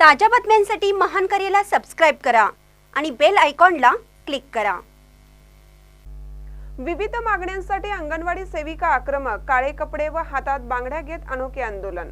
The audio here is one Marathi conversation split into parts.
ताज्या बातम्यांसाठी महान करेला सबस्क्राईब करा आणि बेल आयकॉनला क्लिक करा. विविध मागण्यांसाठी अंगणवाडी सेविका आक्रमक काळे कपडे व हातात बांगड्या घेत अनोखे आंदोलन.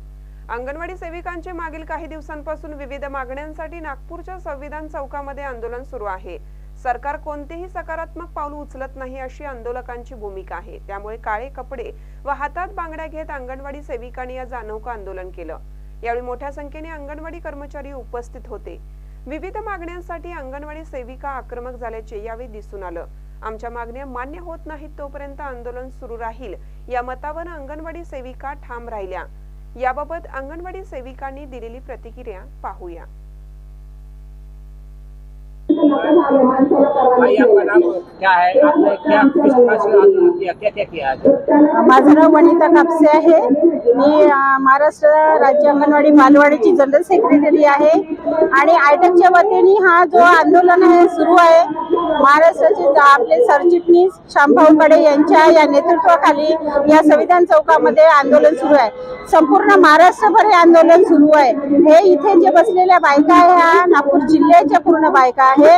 अंगणवाडी सेविकांचे मागील काही दिवसांपासून विविध मागण्यांसाठी नागपूरच्या संविधान चौकामध्ये आंदोलन सुरू आहे. सरकार कोणतेही सकारात्मक पाऊल उचलत नाही अशी आंदोलकांची भूमिका आहे. त्यामुळे काळे कपडे व हातात बांगड्या घेत अंगणवाडी सेविकांनी आज अनोखं आंदोलन केलं. यावेळी मोठ्या संख्येने अंगणवाडी कर्मचारी उपस्थित होते. विविध मागण्यांसाठी अंगणवाडी सेविका आक्रमक झाल्याचे यावेळी दिसून आलं. आमच्या मागण्या मान्य होत नाहीत तोपर्यंत आंदोलन सुरू राहील या मतावर अंगणवाडी सेविका ठाम राहिल्या. याबाबत अंगणवाडी सेविकांनी दिलेली प्रतिक्रिया पाहूया भाई आपका नाम क्या है आपने क्या किस तरह से आंदोलन किया क्या क्या किया आज माझं नाव वनिता कापसे आहे. मी महाराष्ट्र राज्य अंगणवाडी बालवाडीची जनरल सेक्रेटरी आहे. आणि आयटकच्या वतीने हा जो आंदोलन आहे सुरू आहे महाराष्ट्राचे आपले सरचिटणीस शामभाऊ कडे यांच्या या नेतृत्वाखाली या संविधान चौकामध्ये आंदोलन सुरू आहे. संपूर्ण महाराष्ट्रभर हे आंदोलन सुरू आहे. हे इथे जे बसलेल्या बायका आहे ह्या नागपूर जिल्ह्याच्या पूर्ण बायका आहे.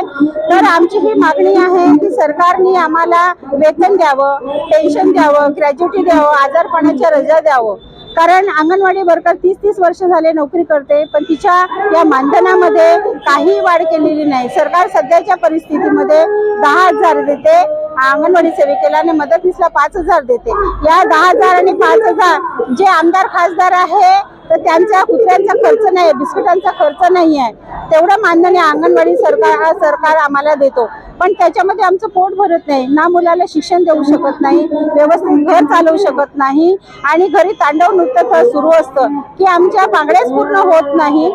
तर आमची ही मागणी आहे की सरकारने आम्हाला वेतन द्यावं पेन्शन द्यावं ग्रॅज्युटी द्यावं आजारपणाच्या रजा द्यावं. कारण अंगणवाडी वर्कर तीस तीस वर्ष झाले नोकरी करते पण तिच्या या मानधनामध्ये काही वाढ केलेली नाही. सरकार सध्याच्या परिस्थितीमध्ये दहा हजार देते अंगणवाडी सेविकेला आणि मदतनीसला पाच हजार देते. या दहा हजार आणि पाच हजार जे आमदार खासदार आहे तर त्यांचा कुत्र्यांचा खर्च नाही बिस्किटांचा खर्च नाही आहे तेवढं मानधन हे अंगणवाडी सरकार हा सरकार आम्हाला देतो. पण त्याच्यामध्ये आमचं पोट भरत नाही. ना मुलाला शिक्षण देऊ शकत नाही व्यवस्थित घर चालवू शकत नाही आणि घरी तांडव नृत्य सुरू असतं की आमच्या बांगड्याच पूर्ण होत नाही.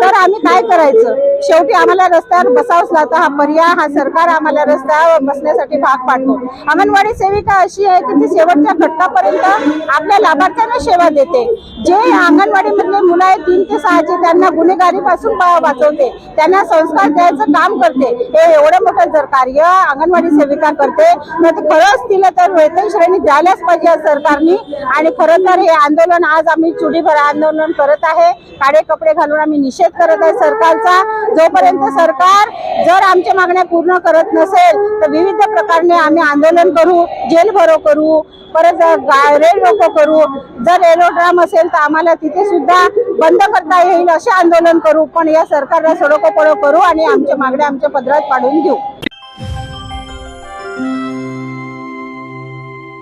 तर आम्ही काय करायचं? शेवटी आम्हाला रस्त्यावर बसावंच लागतं. हा पर्याय हा सरकार आम्हाला रस्त्यावर बसण्यासाठी भाग पाडतो. अंगणवाडी सेविका अशी आहे की ती शेवटच्या घटकापर्यंत आपल्या लाभार्थ्यांना सेवा देते. जे अंगणवाडीमधले मुलं आहेत तीन ते सहाचे त्यांना गुन्हेगारीपासून वाचवते त्यांना संस्कार द्यायचं काम करते हे एवढं मोठं जर कार्य अंगणवाडी सेविका करते तर खरंच तिला तर वेतन श्रेणी द्यायलाच पाहिजे सरकारने. आणि खरं तर हे आंदोलन आज आम्ही चुडीभर आंदोलन करत आहे. काळे कपडे घालून आम्ही निषेध करत आहे सरकारचा. जोपर्यंत सरकार जर आमच्या मागण्या पूर्ण करत नसेल तर विविध प्रकारने आम्ही आंदोलन करू जेल भरो करू परत गा- रेल रोको करू. जर एरोड्राम असेल तर आम्हाला तिथे सुद्धा बंद करता येईल असे आंदोलन करू. पण या सरकारला सडोकोपडो करू आणि आमच्या मागण्या आमच्या पदरात पाडून घेऊ.